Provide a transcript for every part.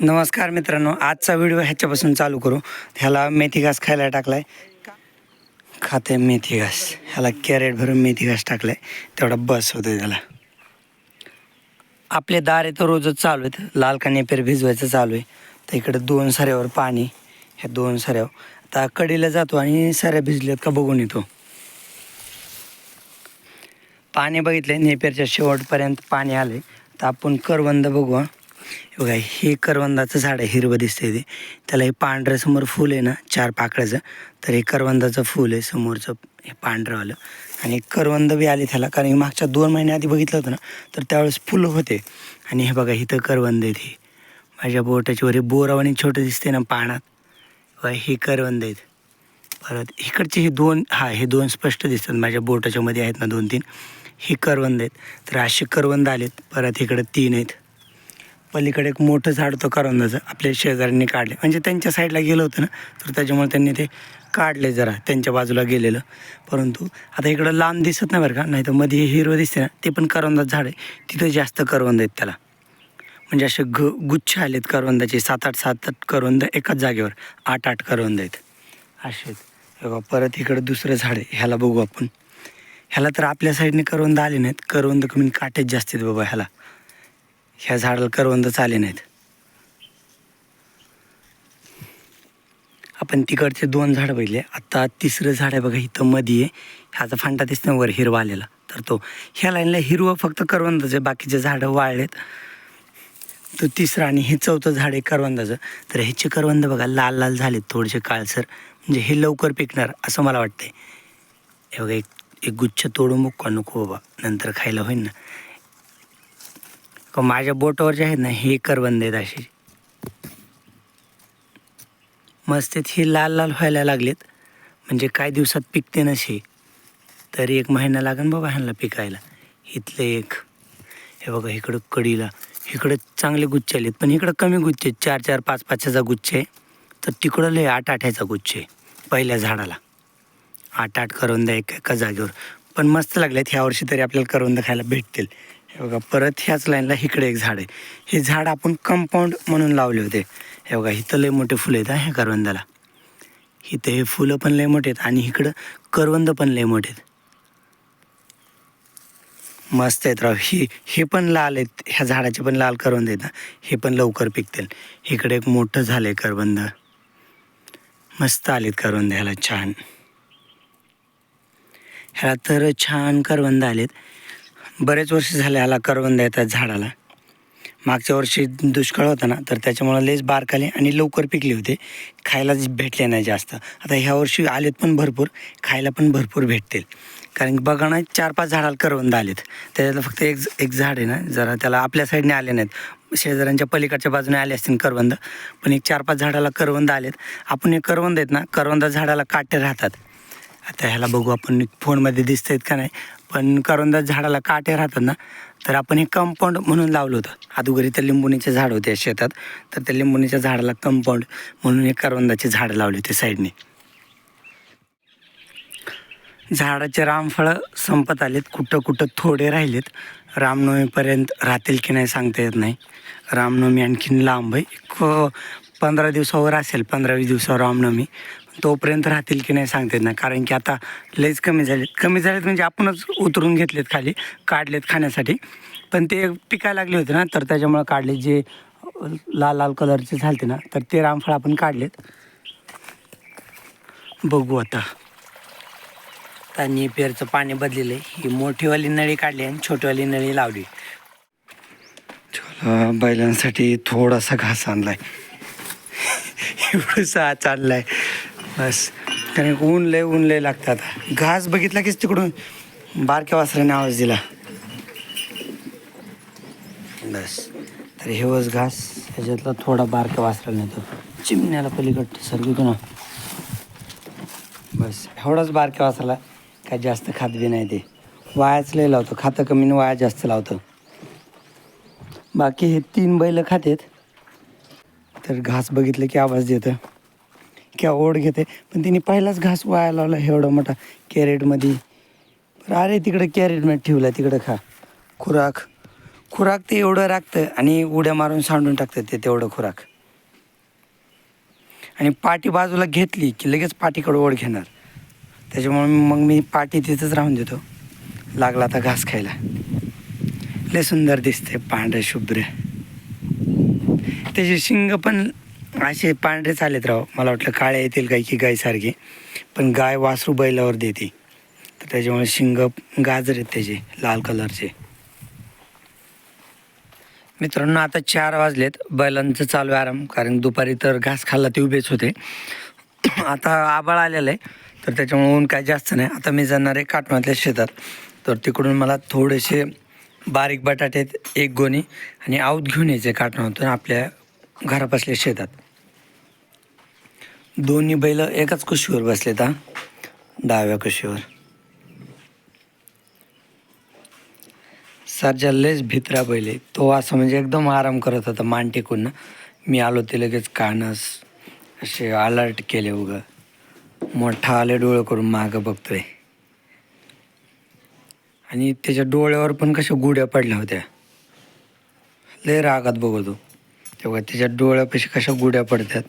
नमस्कार मित्रांनो आजचा व्हिडिओ ह्याच्यापासून चालू करू. ह्याला मेथी घास खायला टाकलाय. खाते मेथी घास. ह्याला कॅरेट भरून मेथी घास टाकलाय. तेवढा बस होतो त्याला. आपले दारे तर रोजच चालू आहेत. लाल का नेपेर भिजवायचं चालू आहे. तर इकडे दोन सऱ्यावर पाणी ह्या दोन सऱ्यावर. आता कडीला जातो आणि सऱ्या भिजल्यात का बघून येतो. पाणी बघितलं नेपेरच्या शेवटपर्यंत पाणी आले तर आपण करवंद बघू हे बघा हे करवंदाचं झाड आहे हिरवं दिसतंय ते. त्याला हे पांढरं समोर फूल आहे ना चार पाकळ्याचं तर हे करवंदाचं फूल आहे समोरचं हे पांढरंवालं. आणि करवंद बी आले त्याला कारण की मागच्या दोन महिन्या आधी बघितलं होतं ना तर त्यावेळेस फुलं होते. आणि हे बघा इथं करवंद आहेत हे. माझ्या बोटाच्या वर हे बोरावानी छोटं दिसते ना पाण्यात बघा हे करवंद आहेत. परत इकडचे हे दोन हा हे दोन स्पष्ट दिसतात. माझ्या बोटाच्यामध्ये आहेत ना दोन तीन. हे करवंद आहेत. तर असे करवंद आलेत. परत इकडं तीन आहेत. पलीकडे एक मोठं झाड होतं करवंदाचं आपल्या शेजाऱ्यांनी काढले. म्हणजे त्यांच्या साईडला गेलं होतं ना तर त्याच्यामुळे त्यांनी ते काढले जरा त्यांच्या बाजूला गेलेलं. परंतु आता इकडं लांब दिसत नाही बरं का नाही तर मध्ये हिरवं दिसते ना ते पण करवंदाचं झाड आहे. तिथं जास्त करवंद आहेत त्याला. म्हणजे असे ग गुच्छ आलेत करवंदाचे सात आठ सात आठ करवंद एकाच जागेवर आठ आठ करवंद आहेत. असे आहेत. परत इकडं दुसरं झाड आहे ह्याला बघू आपण. ह्याला तर आपल्या साईडने करवंद आले नाहीत करवंद कमी काटेच जास्त आहेत बाबा ह्याला. ह्या झाडाला करवंदच आले नाहीत. आपण तिकडचे दोन झाडं बघितले. आता तिसरं झाड आहे बघा इथं मध्ये आहे. ह्याचा फांटा दिसतो वर हिरवा आलेला तर तो ह्या लाईनला हिरवं फक्त करवंदाचं आहे बाकीचे झाडं वाळलेत. तो तिसरं आणि हे चौथं झाड आहे करवंदाचं. तर ह्याचे करवंद बघा लाल लाल झालेत थोडेसे काळसर. म्हणजे हे लवकर पिकणार असं मला वाटतंय. हे बघा एक एक गुच्छ तोडून मुक्का नको बाबा नंतर खायला होईल ना. पण माझ्या बोटावर जे आहेत ना हे करवंद आहेत असे. मस्त ही हे लाल लाल व्हायला लागलेत. म्हणजे काही दिवसात पिकते नसे. तरी एक महिना लागेल बाबा ह्यांना पिकायला. इथलं एक. हे बघा इकडं कडीला. इकडं चांगले गुच्छ आलेत. पण इकडं कमी गुच्छ आहेत. चार चार पाच पाचचा गुच्छ आहे. तर तिकडं लय आठ आठ्याचा गुच्छ आहे. पहिल्या झाडाला. आठ आठ करवंद एका जागेवर. पण मस्त लागल्यात ह्या वर्षी तरी आपल्याला करवंद खायला भेटतील. हे बघा परत ह्याच लाईनला इकडे एक झाड आहे. हे झाड आपण कंपाऊंड म्हणून लावले होते. हे बघा इथं लय मोठे फुलं आहेत ह्या करवंदाला. इथं हे फुलं पण लय मोठे आहेत आणि इकडं करवंद पण लय मोठे आहेत. मस्त आहेत राव. ही हे पण लाल आहेत. ह्या झाडाचे पण लाल करवंद आहेत ना हे पण लवकर पिकतील. इकडे एक मोठं झालं आहे करवंद. मस्त आलेत करवंद ह्याला छान. ह्याला तर छान करवंद आलेत. बरेच वर्ष झाले ह्याला करवंद येतात झाडाला. मागच्या वर्षी दुष्काळ होता ना तर त्याच्यामुळे लेस बारकाले आणि लवकर पिकले होते. खायलाच भेटले नाही जास्त. आता ह्या वर्षी आलेत पण भरपूर खायला पण भरपूर भेटतील. कारण की बघा ना चार पाच झाडाला करवंद आलेत. त्याच्यातलं फक्त एक एक झाड आहे ना जरा त्याला आपल्या साईडने आले नाहीत. शेजाऱ्यांच्या पलीकडच्या बाजूने आले असतील करवंद. पण एक चार पाच झाडाला करवंद आलेत. आपण हे करवंद आहेत ना करवंद झाडाला काटे राहतात. आता ह्याला बघू आपण फोनमध्ये दिसत आहेत का नाही. पण करवंदा झाडाला काटे राहतात ना तर आपण हे कंपाऊंड म्हणून लावलं होतं. अगोदर इथं लिंबोणीचे झाड होते शेतात. तर त्या लिंबोणीच्या झाडाला कंपाऊंड म्हणून हे करवंदाचे झाडं लावले होते साईडने. झाडाचे रामफळं संपत आलेत कुठं कुठं थोडे राहिलेत. रामनवमीपर्यंत राहतील की नाही सांगता येत नाही. रामनवमी आणखीन लांब आहे. एक पंधरा दिवसावर असेल पंधरा वीस दिवसावर रामनवमी. तोपर्यंत राहतील की नाही सांगता येत नाही. कारण की आता लईच कमी झालेत. कमी झालेत म्हणजे आपणच उतरून घेतलेत खाली काढलेत खाण्यासाठी. पण ते पिकायला लागले होते ना तर त्याच्यामुळं काढले. जे लाल लाल कलरचे झालते ना तर ते रामफळ आपण काढलेत. बघू आता. आणि पेरचं पाणी बदलेलं आहे ही मोठीवाली नळी काढली आणि छोटीवाली नळी लावली. चला बैलांसाठी थोडासा घास आणलाय. एवढंसा आच आणलाय. बस. कारण ऊन लय ऊन लय लागतं आता. घास बघितला कीच तिकडून? बारक्या वासराने आवाज दिला. बस. तर हेवच घास. ह्याच्यातला थोडा बारक्या वासराला नेतो. चिमण्याला पलीकडं सरकतो ना. बस. एवढाच बारक्या वासराला काय जास्त खात बी नाही ते. वायाच लय लावतो. खातं कमी वाया जास्त लावतं. बाकी हे तीन बैल खातेत. तर घास बघितलं की आवाज देतं. क्या ओढ घेते. पण तिने पहिलाच घास वाया लावला एवढा मोठा कॅरेटमध्ये. बरं अरे तिकडं कॅरेटमध्ये ठेवला तिकडं खा. खुराक. खुराक ते एवढं राखतं आणि उड्या मारून सांडून टाकतं ते तेवढं खुराक. आणि पाठी बाजूला घेतली की लगेच पाठीकडं ओढ घेणार. त्याच्यामुळे मग मी पाठी तिथंच राहून देतो. लागला आता घास खायला. लय सुंदर दिसते पांढरे शुभ्र. त्याचे शिंग पण असे पांढरे चालत राव. मला वाटलं काळे येतील काही की गायसारखे. पण गाय वासरू बैलावर देते. तर त्याच्यामुळे शिंग गाजर आहेत त्याचे लाल कलरचे. मित्रांनो आता चार वाजलेत. बैलांचं चालू आहे आराम. कारण दुपारी तर घास खाल्ला ते उभेच होते. आता आबाळ आलेलं आहे. तर त्याच्यामुळे ऊन काय जास्त नाही. आता मी जाणार आहे काटमातल्या शेतात. तर तिकडून मला थोडेसे बारीक बटाटे आहेत एक गोणी आणि आऊत घेऊन यायचे काटमातून आपल्या घरापासल्या शेतात. दोन्ही बैल एकाच कुशीवर बसलेत हा? डाव्या कुशीवर. सरजा लयच भित्रा बैल आहे तो असं म्हणजे एकदम आराम करत होता मान टेकून ना मी आलो ते लगेच कानस असे अलर्ट केले उगं. मोठा आले डोळे करून मागं बघतोय. आणि त्याच्या डोळ्यावर पण कशा गुड्या पडल्या होत्या. लय रागात बघतो तेव्हा त्याच्या डोळ्यापाशी कशा गुड्या पडतात.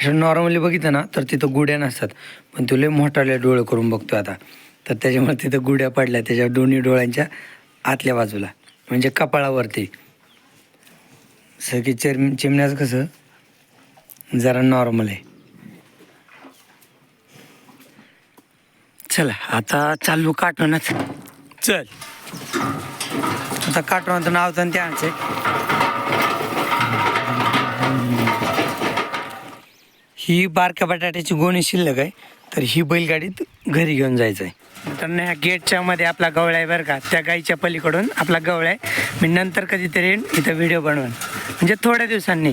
अशा नॉर्मली बघितलं ना तर तिथं गुड्या नसतात. पण तो लय मोठाले डोळे करून बघतो आता. तर त्याच्यामुळे तिथं गुड्या पडल्या. त्याच्या दोन्ही डोळ्यांच्या आतल्या बाजूला. म्हणजे कपाळावरती. सगळी चिम चिमण्याचं कसं? जरा नॉर्मल आहे. चला आता चालू काटूनच. चल. आता काटून नाव तर त्याचे ही बारक्या बटाट्याची गोणी शिल्लक आहे तर ही बैलगाडीत घरी घेऊन जायचं आहे. तर ह्या गेटच्या मध्ये आपला गवळा आहे बरं का. त्या गाईच्या पलीकडून आपला गवळा आहे. मी नंतर कधीतरी येईन इथं व्हिडिओ बनवून. म्हणजे थोड्या दिवसांनी.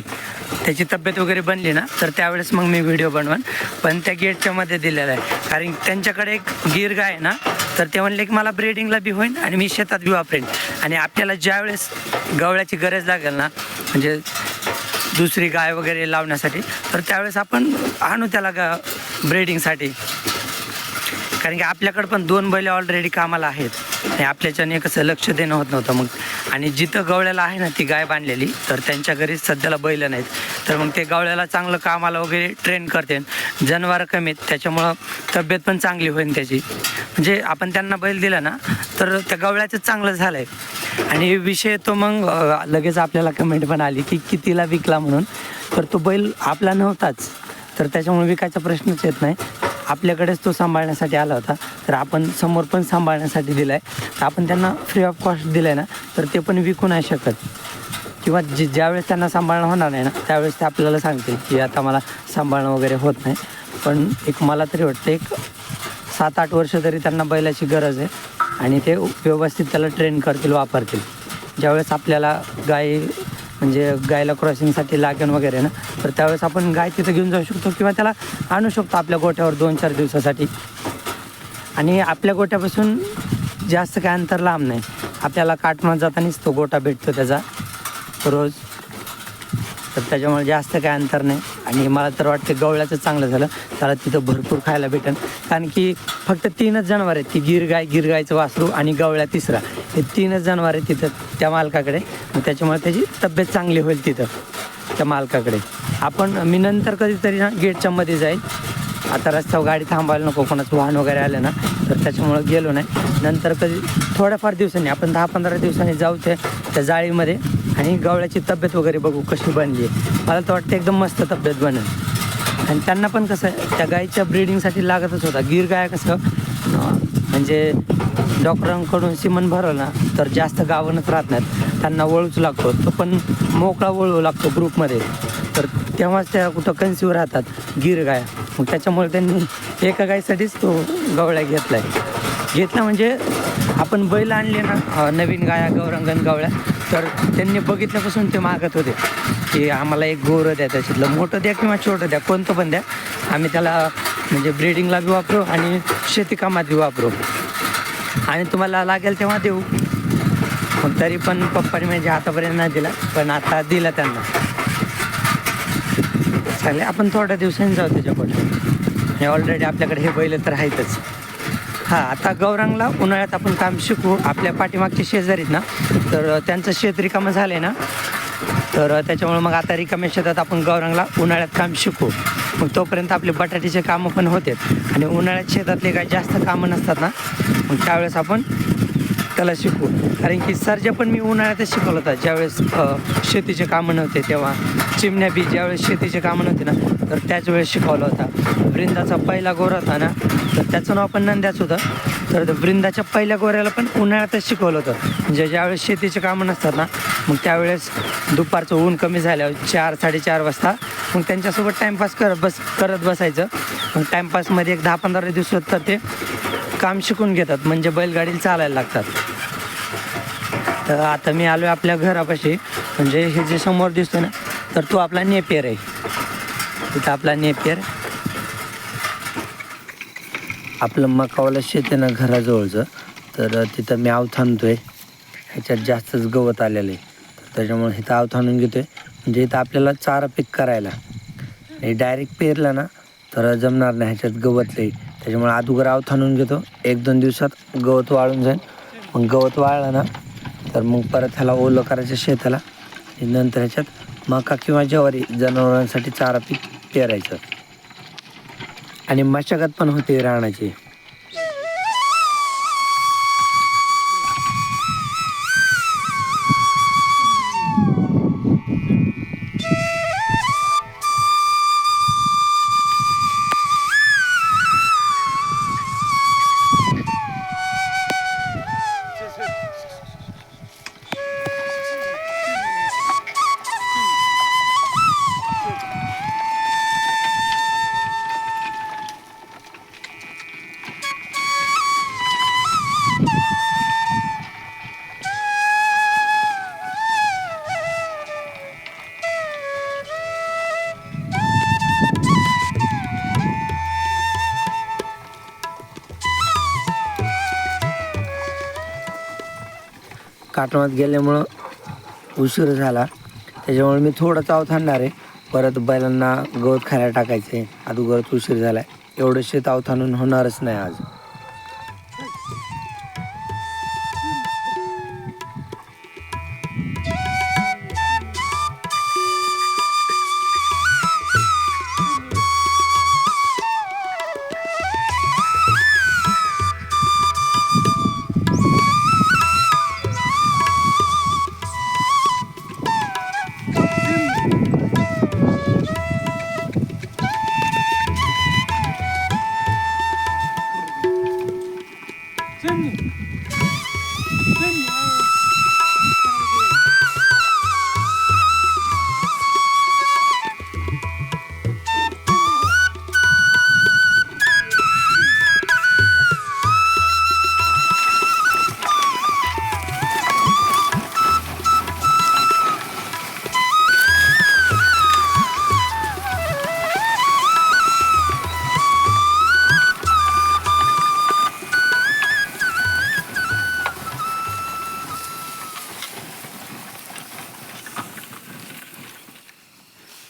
त्याची तब्येत वगैरे बनली ना तर त्यावेळेस मग मी व्हिडिओ बनवन. पण त्या गेटच्या मध्ये दिलेला आहे. कारण त्यांच्याकडे एक गिर गाय आहे ना तर ते म्हणले की मला ब्रेडिंगला बी होईन आणि मी शेतात बी वापरेन. आणि आपल्याला ज्यावेळेस गवळ्याची गरज लागेल ना म्हणजे दुसरी गाय वगैरे लावण्यासाठी. तर त्यावेळेस आपण आणू त्याला गा ब्रेडिंगसाठी कारण की आपल्याकडं पण दोन बैल ऑलरेडी कामाला आहेत. आणि आपल्याच्याने कसं लक्ष देणं होत नव्हतं मग. आणि जिथं गवळ्याला आहे ना ती गाय बांधलेली तर त्यांच्या घरी सध्याला बैल नाहीत. तर मग ते गवळ्याला चांगलं कामाला वगैरे ट्रेन करते. जनावरं कमी आहेत त्याच्यामुळं तब्येत पण चांगली होईल त्याची. म्हणजे आपण त्यांना बैल दिला ना तर त्या गवळ्याचं चांगलं झालं आहे आणि विषय तो मग लगेच आपल्याला कमेंट पण आली की कितीला विकला म्हणून. तर तो बैल आपला नव्हताच. तर त्याच्यामुळे विकायचा प्रश्नच येत नाही. आपल्याकडेच तो सांभाळण्यासाठी आला होता. तर आपण समोर पण सांभाळण्यासाठी दिला आहे तर आपण त्यांना फ्री ऑफ कॉस्ट दिलं आहे ना तर ते पण विकू नाही शकत. किंवा जे ज्यावेळेस त्यांना सांभाळणं होणार नाही ना त्यावेळेस ते आपल्याला सांगतील की आता मला सांभाळणं वगैरे होत नाही. पण एक मला तरी वाटतं एक सात आठ वर्ष तरी त्यांना बैलाची गरज आहे. आणि ते व्यवस्थित त्याला ट्रेन करतील वापरतील. ज्यावेळेस आपल्याला गाय म्हणजे गायला क्रॉसिंगसाठी लागण वगैरे ना तर त्यावेळेस आपण गाय तिथं घेऊन जाऊ शकतो किंवा त्याला आणू शकतो आपल्या गोठ्यावर दोन चार दिवसासाठी. आणि आपल्या गोठ्यापासून जास्त काय अंतर लांब नाही. आपल्याला काटमात जातानाच तो गोटा भेटतो त्याचा रोज. तर त्याच्यामुळे जास्त काय अंतर नाही. आणि मला तर वाटतं गवळ्याचं चांगलं झालं. त्याला तिथं भरपूर खायला भेटेल कारण की फक्त तीनच जनावर आहेत. ती गिर गाय गिर गायचं वासरू आणि गवळ्या तिसरा. हे तीनच जनावर आहेत तिथं त्या मालकाकडे. मग त्याच्यामुळे त्याची तब्येत चांगली होईल तिथं त्या मालकाकडे. आपण मी नंतर कधीतरी ना गेटच्या मध्ये जाईल. आता रस्त्यावर गाडी थांबायला नको कोणाचं वाहन वगैरे आलं ना तर त्याच्यामुळं गेलो नाही. नंतर कधी थोड्याफार दिवसांनी आपण दहा पंधरा दिवसांनी जाऊ ते त्या जाळीमध्ये. आणि गवळ्याची तब्येत वगैरे बघू कशी बनली. आहे मला तर वाटतं एकदम मस्त तब्येत बनल. आणि त्यांना पण कसं आहे, त्या गायीच्या ब्रीडिंगसाठी लागतच होता. गीर गाय कसं म्हणजे डॉक्टरांकडून सिमन भरवलं ना तर जास्त गावनच राहत नाहीत. त्यांना वळूच लागतो. तो पण मोकळा वळू लागतो ग्रुपमध्ये तर तेव्हाच त्या कुठं कन्सिव्ह राहतात गीर गाय. मग त्याच्यामुळे त्यांनी एका गायीसाठीच तो गवळ्या घेतला आहे घेतला म्हणजे आपण बैल आणले ना नवीन गाया गौरंगण गवळ्या तर त्यांनी बघितल्यापासून ते मागत होते की आम्हाला एक गोरं द्या त्याच्यातलं मोठं द्या किंवा छोटं द्या कोणतं पण द्या. आम्ही त्याला म्हणजे ब्रीडिंगला बी वापरू आणि शेतीकामात बी वापरू. आणि तुम्हाला लागेल तेव्हा देऊ. मग तरी पण पप्पाने म्हणजे आतापर्यंत नाही दिला पण आता दिला त्यांना. चालेल आपण थोड्या दिवसांनी जाऊ त्याच्याकडे आणि ऑलरेडी आपल्याकडे हे बैल तर आहेतच. हा आता गौरांगला उन्हाळ्यात आपण काम शिकू. आपल्या पाठीमागचे शेजारीत ना तर त्यांचं शेत रिकामं झालं ना. तर त्याच्यामुळे मग आता रिकाम्या शेतात आपण गौरांगला उन्हाळ्यात काम शिकू. मग तोपर्यंत आपले बटाट्याचे कामं पण होतात. आणि उन्हाळ्यात शेतातले काही जास्त कामं नसतात ना मग त्यावेळेस आपण त्याला शिकू कारण की सरजा पण मी उन्हाळ्यातच शिकवलं होतं. ज्यावेळेस शेतीचे कामं नव्हते तेव्हा चिमण्या बी ज्यावेळेस शेतीचे कामं नव्हते ना तर त्याच वेळेस शिकवलं होता. वृंदाचा पहिला गोरा होता ना तर त्याचं नाव पण नंद्याच होतं. तर वृंदाच्या पहिल्या गोऱ्याला पण उन्हाळ्यातच शिकवलं होतं. म्हणजे ज्यावेळेस शेतीचे कामं नसतात ना मग त्यावेळेस दुपारचं ऊन कमी झाल्यावर चार साडेचार वाजता मग त्यांच्यासोबत टाईमपास कर बस करत बसायचं. मग टाईमपासमध्ये एक दहा पंधरा दिवस तर ते काम शिकून घेतात म्हणजे बैलगाडी चालायला लागतात. तर आता मी आलो आहे आपल्या घरापाशी म्हणजे हे जे समोर दिसतो ना तर तो आपला नेपियर आहे. तिथं आपला नेपियर. आपलं मकावाला शेत आहे ना घराजवळचं तर तिथं मी आवथानतोय ह्याच्यात जास्तच गवत आलेलं आहे. तर त्याच्यामुळे इथं आवथानून घेतोय. म्हणजे इथं आपल्याला चारा पीक करायला. आणि डायरेक्ट पेरला ना तर जमणार नाही. ह्याच्यात गवत लई. त्याच्यामुळे अगोदर आवथानून घेतो. एक दोन दिवसात गवत वाळून जाईल. मग गवत वाळलं ना तर मग परत ह्याला ओलं करायचं शेताला. नंतर ह्याच्यात मका किंवा ज्वारी जनावरांसाठी चारा पीक पेरायचं. आणि मशागत पण होते राहण्याची काटवात गेल्यामुळं उशीर झाला. त्याच्यामुळे मी थोडं चाव थांबणार आहे. परत बैलांना गवत खायला टाकायचं आहे अगोदरच उशीर झाला आहे एवढं शेत अवथानून होणारच नाही आज.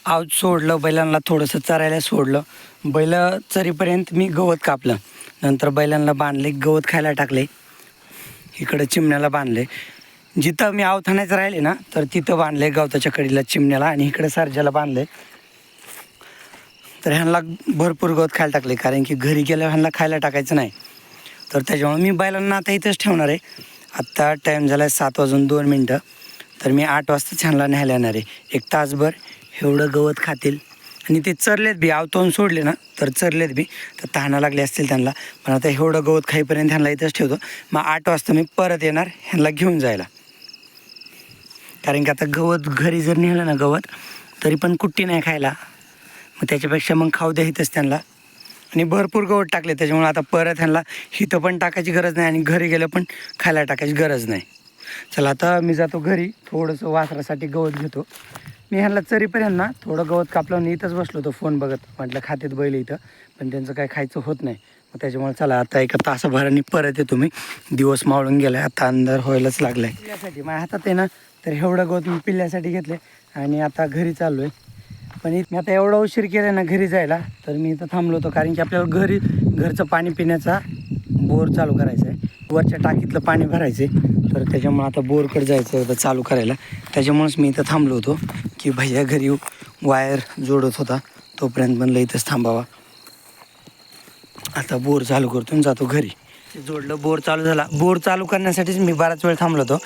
आऊत सोडलं बैलांना थोडंसं चरायला सोडलं. बैल चरीपर्यंत मी गवत कापलं. नंतर बैलांना बांधले गवत खायला टाकले. इकडं चिमण्याला बांधले. जिथं मी आवथाण्याचं राहिले ना तर तिथं बांधले गवताच्या कडीला चिमण्याला आणि इकडे सारज्याला बांधले. तर ह्यांना भरपूर गवत खायला टाकले कारण की घरी गेल्यावर ह्यांना खायला टाकायचं नाही. तर त्याच्यामुळे मी बैलांना आता इथंच ठेवणार आहे. आत्ता टाईम झाला आहे सात वाजून दोन मिनटं. तर मी आठ वाजता छानला न्यायला येणार आहे. एक तासभर एवढं गवत खातील. आणि ते चरलेत बी आवतवून सोडले ना तर चरलेत बी. तर तहाना लागले असतील त्यांना. पण आता एवढं गवत खाईपर्यंत ह्यांना इथंच ठेवतो. मग आठ वाजता मी परत येणार ह्यांना घेऊन जायला. कारण की आता गवत घरी जर नेलं ना गवत तरी पण कुट्टी नाही खायला. मग त्याच्यापेक्षा मग खाऊ द्या इथंच त्यांना. आणि भरपूर गवत टाकले त्याच्यामुळे आता परत ह्यांना इथं पण टाकायची गरज नाही आणि घरी गेलं पण खायला टाकायची गरज नाही. चला आता मी जातो घरी. थोडंसं वासरासाठी गवत घेतो. मी ह्यांना चरीपर्यंत ना थोडं गवत कापलं आणि इथंच बसलो होतो फोन बघत. म्हटलं खात्यात बैल इथं पण त्यांचं काय खायचं होत नाही. मग त्याच्यामुळे चला आता एका तासाभराने परत येतो मी. दिवस मावळून गेलाय आता अंधार व्हायलाच लागलाय. पिल्ल्यासाठी माझ्या हातात आहे ना तर एवढं गवत मी पिल्ल्यासाठी घेतले आणि आता घरी चाललो आहे पण इथं मी आता एवढा उशीर केला ना घरी जायला तर मी इथं थांबलो होतो कारण की आपल्याला घरी घरचं पाणी पिण्याचा बोर चालू करायचा आहे वरच्या टाकीतलं पाणी भरायचं आहे तर त्याच्यामुळे आता बोरकडे जायचं होतं चालू करायला. त्याच्यामुळेच मी इथं थांबलो होतो की भैया घरी वायर जोडत होता तोपर्यंत म्हणलं इथंच थांबावा. आता बोर चालू करतो आणि जातो घरी. जोडलं बोर चालू झाला. बोर चालू करण्यासाठीच मी बराच वेळ थांबलो होतो.